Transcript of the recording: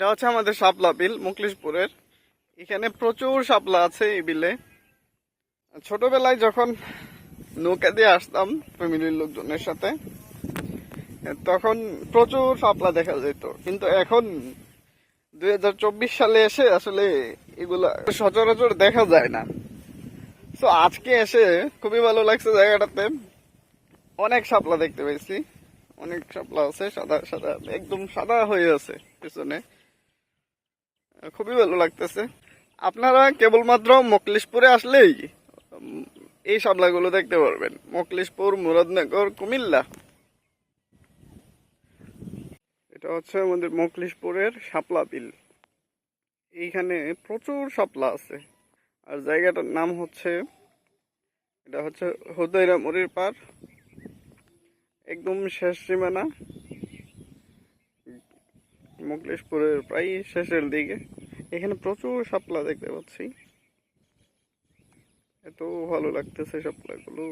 এটা হচ্ছে আমাদের শাপলা বিল মুকলিশপুরের এখানে প্রচুর শাপলা আছে এই বিলে। ছোটবেলায় যখন নৌকা দিয়ে আসতাম ফ্যামিলির লোকজনের সাথে, তখন প্রচুর শাপলা দেখা যেত। কিন্তু এখন দুই হাজার চব্বিশ সালে এসে আসলে এগুলা সচরাচর দেখা যায় না। তো আজকে এসে খুবই ভালো লাগছে জায়গাটাতে। অনেক শাপলা দেখতে পেয়েছি। অনেক শাপলা আছে, সাদা সাদা, একদম সাদা হয়ে আছে পিছনে। খুবই ভালো লাগতেছে। আপনারা কেবলমাত্র মকলিশপুরে আসলেই এই শাপলাগুলো দেখতে পারবেন। মকলিশপুর, মুরাদনগর, কুমিল্লা। এটা হচ্ছে আমাদের মকলিশপুরের শাপলা বিল। এইখানে প্রচুর শাপলা আছে। আর জায়গাটার নাম হচ্ছে, এটা হচ্ছে হুদয়রা মরির পার একদম শেষ সীমানা। মোকলেশপুরের প্রায় শেষের দিকে। এখানে প্রচুর শাপলা দেখতে পাচ্ছি। এত ভালো লাগতেছে শাপলাগুলো।